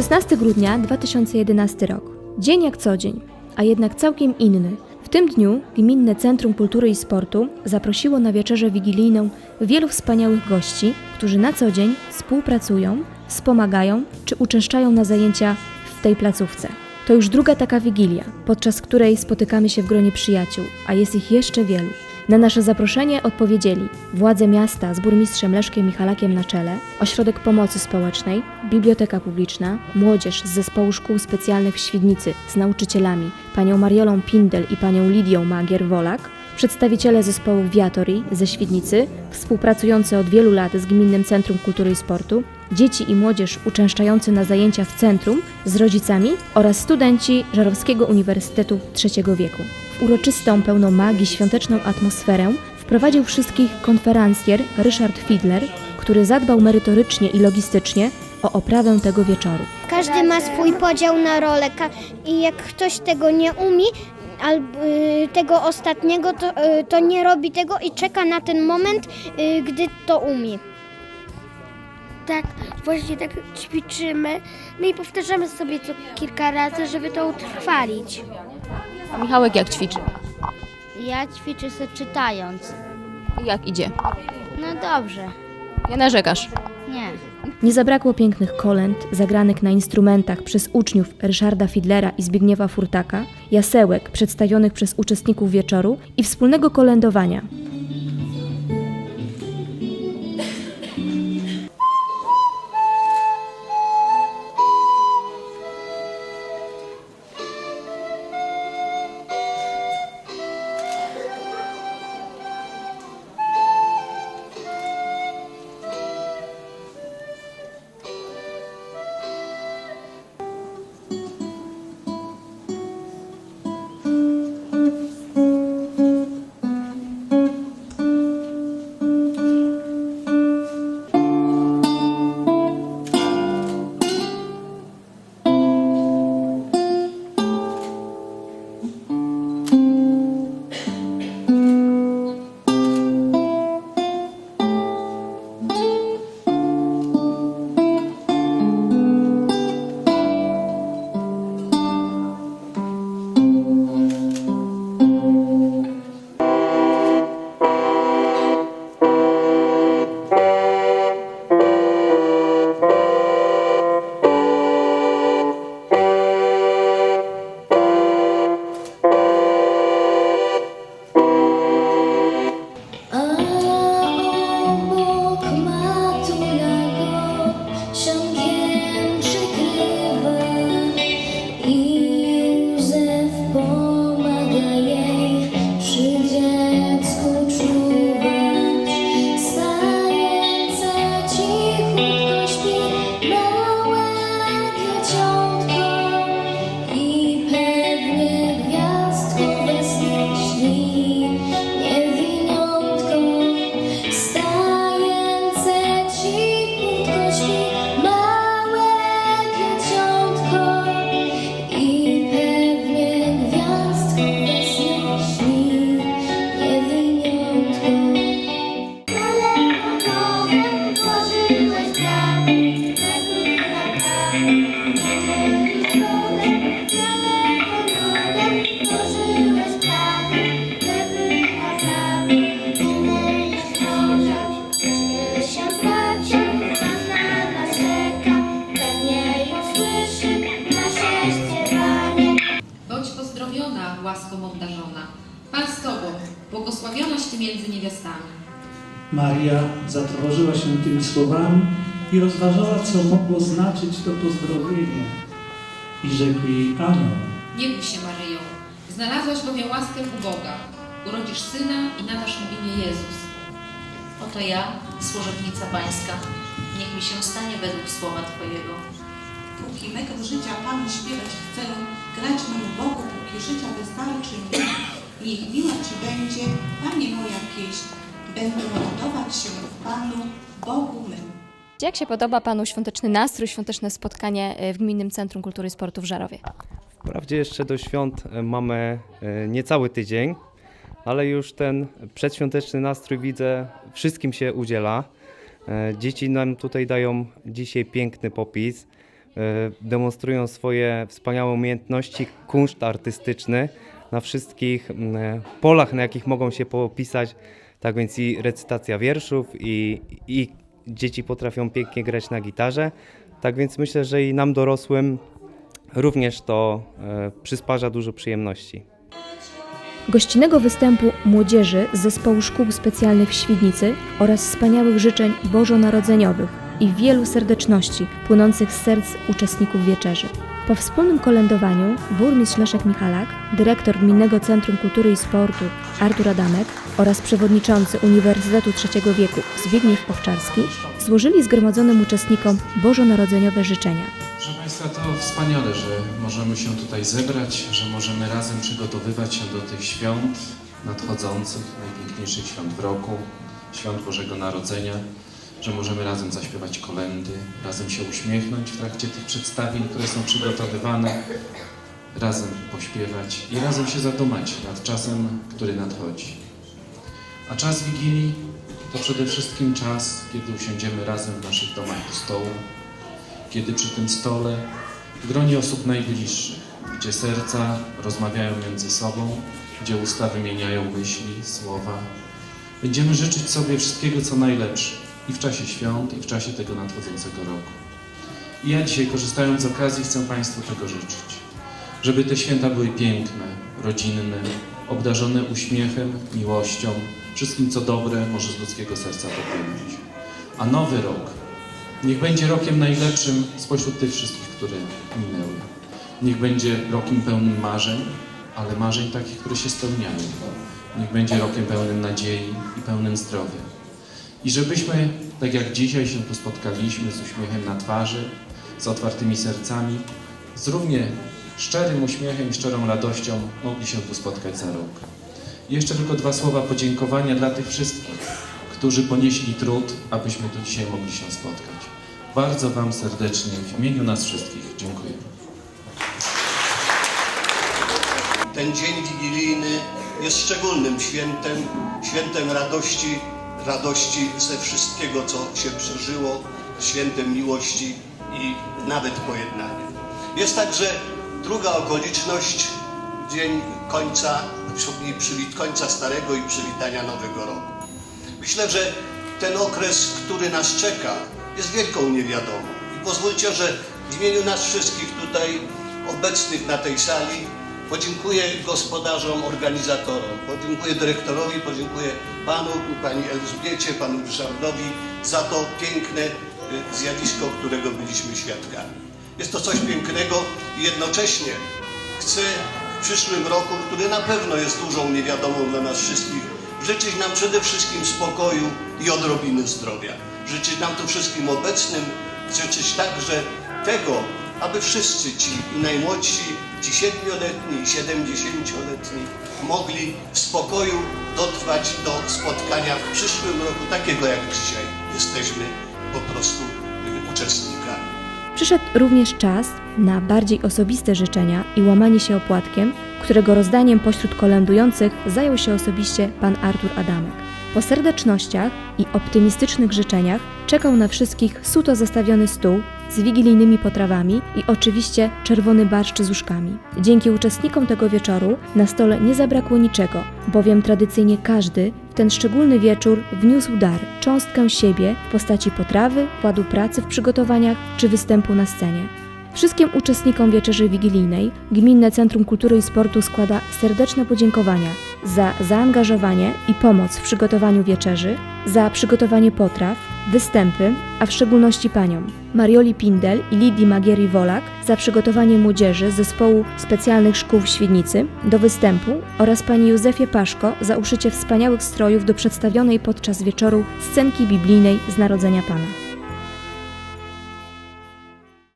16 grudnia 2011 rok. Dzień jak co dzień, a jednak całkiem inny. W tym dniu Gminne Centrum Kultury i Sportu zaprosiło na wieczerzę wigilijną wielu wspaniałych gości, którzy na co dzień współpracują, wspomagają czy uczęszczają na zajęcia w tej placówce. To już druga taka wigilia, podczas której spotykamy się w gronie przyjaciół, a jest ich jeszcze wielu. Na nasze zaproszenie odpowiedzieli władze miasta z burmistrzem Leszkiem Michalakiem na czele, Ośrodek Pomocy Społecznej, Biblioteka Publiczna, młodzież z Zespołu Szkół Specjalnych w Świdnicy z nauczycielami panią Mariolą Pindel i panią Lidią Magier-Wolak, przedstawiciele zespołu Viatori ze Świdnicy, współpracujący od wielu lat z Gminnym Centrum Kultury i Sportu, dzieci i młodzież uczęszczający na zajęcia w centrum z rodzicami oraz studenci Żarowskiego Uniwersytetu III wieku. W uroczystą, pełną magii, świąteczną atmosferę wprowadził wszystkich konferencjer Ryszard Fidler, który zadbał merytorycznie i logistycznie o oprawę tego wieczoru. Każdy ma swój podział na rolę i jak ktoś tego nie umie, albo y, tego ostatniego, to, y, to nie robi tego i czeka na ten moment, y, gdy to umie. Tak, właśnie tak ćwiczymy. No i powtarzamy sobie to kilka razy, żeby to utrwalić. A Michałek jak ćwiczy? Ja ćwiczę się czytając. Jak idzie? No dobrze, Nie narzekasz. nie. Nie zabrakło pięknych kolęd zagranych na instrumentach przez uczniów Ryszarda Fidlera i Zbigniewa Furtaka, jasełek przedstawionych przez uczestników wieczoru i wspólnego kolędowania. Błogosławionaś Ty między niewiastami. Maria zatrwożyła się tymi słowami i rozważała, co mogło znaczyć to pozdrowienie. I rzekł jej Anioł, Nie bój się, Maryjo, znalazłaś bowiem łaskę u Boga. Urodzisz syna i nadasz mu imię Jezus. Oto ja, służebnica Pańska, niech mi się stanie według słowa Twojego. Póki mego życia Panu śpiewać chcę, grać memu Bogu, póki życia wystarczy mi. Niech miła Ci będzie, Panie moja pieśń, będę radować się w Panu, Bogu mym. Jak się podoba Panu świąteczny nastrój, świąteczne spotkanie e, w Gminnym Centrum Kultury i Sportu w Żarowie? Wprawdzie jeszcze do świąt e, mamy e, niecały tydzień, ale już ten przedświąteczny nastrój widzę, wszystkim się udziela. Dzieci nam tutaj dają dzisiaj piękny popis. demonstrują swoje wspaniałe umiejętności, kunszt artystyczny na wszystkich mm, polach, na jakich mogą się popisać. Tak więc i recytacja wierszów, i, i dzieci potrafią pięknie grać na gitarze. Tak więc myślę, że i nam dorosłym również to e, przysparza dużo przyjemności. Gościnnego występu młodzieży z zespołu szkół specjalnych w Świdnicy oraz wspaniałych życzeń bożonarodzeniowych i wielu serdeczności płynących z serc uczestników wieczerzy. Po wspólnym kolędowaniu burmistrz Leszek Michalak, dyrektor Gminnego Centrum Kultury i Sportu Artur Adamek oraz przewodniczący Uniwersytetu Trzeciego Wieku Zbigniew Owczarski złożyli zgromadzonym uczestnikom bożonarodzeniowe życzenia. Proszę Państwa, to wspaniale, że możemy się tutaj zebrać, że możemy razem przygotowywać się do tych świąt nadchodzących, najpiękniejszych świąt w roku, świąt Bożego Narodzenia, że możemy razem zaśpiewać kolendy, razem się uśmiechnąć w trakcie tych przedstawień, które są przygotowywane, razem pośpiewać i razem się zadumać nad czasem, który nadchodzi. A czas Wigilii to przede wszystkim czas, kiedy usiądziemy razem w naszych domach do stołu, kiedy przy tym stole w gronie osób najbliższych, gdzie serca rozmawiają między sobą, gdzie usta wymieniają myśli, słowa, będziemy życzyć sobie wszystkiego, co najlepsze i w czasie świąt, i w czasie tego nadchodzącego roku. I ja dzisiaj, korzystając z okazji, chcę Państwu tego życzyć. Żeby te święta były piękne, rodzinne, obdarzone uśmiechem, miłością, wszystkim, co dobre może z ludzkiego serca popłynąć. A nowy rok Niech będzie rokiem najlepszym spośród tych wszystkich, które minęły. Niech będzie rokiem pełnym marzeń, ale marzeń takich, które się spełniają. Niech będzie rokiem pełnym nadziei i pełnym zdrowia. I żebyśmy, tak jak dzisiaj się tu spotkaliśmy, z uśmiechem na twarzy, z otwartymi sercami, z równie szczerym uśmiechem i szczerą radością mogli się tu spotkać za rok. I jeszcze tylko dwa słowa podziękowania dla tych wszystkich, którzy ponieśli trud, abyśmy tu dzisiaj mogli się spotkać. Bardzo Wam serdecznie w imieniu nas wszystkich dziękuję. Ten dzień wigilijny jest szczególnym świętem, świętem radości, radości ze wszystkiego, co się przeżyło, świętem miłości i nawet pojednania. Jest także druga okoliczność, dzień końca, końca starego i przywitania nowego roku. Myślę, że ten okres, który nas czeka, jest wielką niewiadomą. I pozwólcie, że w imieniu nas wszystkich tutaj obecnych na tej sali podziękuję gospodarzom, organizatorom, podziękuję dyrektorowi, podziękuję panu, pani Elżbiecie, panu Ryszardowi za to piękne y, zjawisko, którego byliśmy świadkami. Jest to coś pięknego i jednocześnie chcę w przyszłym roku, który na pewno jest dużą niewiadomą dla nas wszystkich, życzyć nam przede wszystkim spokoju i odrobiny zdrowia. Życzyć nam tu wszystkim obecnym, życzyć także tego, aby wszyscy ci najmłodsi, ci siedmioletni i siedemdziesięcioletni mogli w spokoju dotrwać do spotkania w przyszłym roku, takiego jak dzisiaj jesteśmy po prostu uczestnikami. Przyszedł również czas na bardziej osobiste życzenia i łamanie się opłatkiem, którego rozdaniem pośród kolędujących zajął się osobiście pan Artur Adamek. Po serdecznościach i optymistycznych życzeniach czekał na wszystkich suto zastawiony stół z wigilijnymi potrawami i oczywiście czerwony barszcz z uszkami. Dzięki uczestnikom tego wieczoru na stole nie zabrakło niczego, bowiem tradycyjnie każdy w ten szczególny wieczór wniósł dar, cząstkę siebie w postaci potrawy, wkładu pracy w przygotowaniach czy występu na scenie. Wszystkim uczestnikom wieczerzy wigilijnej Gminne Centrum Kultury i Sportu składa serdeczne podziękowania za zaangażowanie i pomoc w przygotowaniu wieczerzy, za przygotowanie potraw, występy, a w szczególności paniom Marioli Pindel i Lidii Magieri-Wolak za przygotowanie młodzieży z zespołu specjalnych szkół w Świdnicy do występu oraz pani Józefie Paszko za uszycie wspaniałych strojów do przedstawionej podczas wieczoru scenki biblijnej z Narodzenia Pana.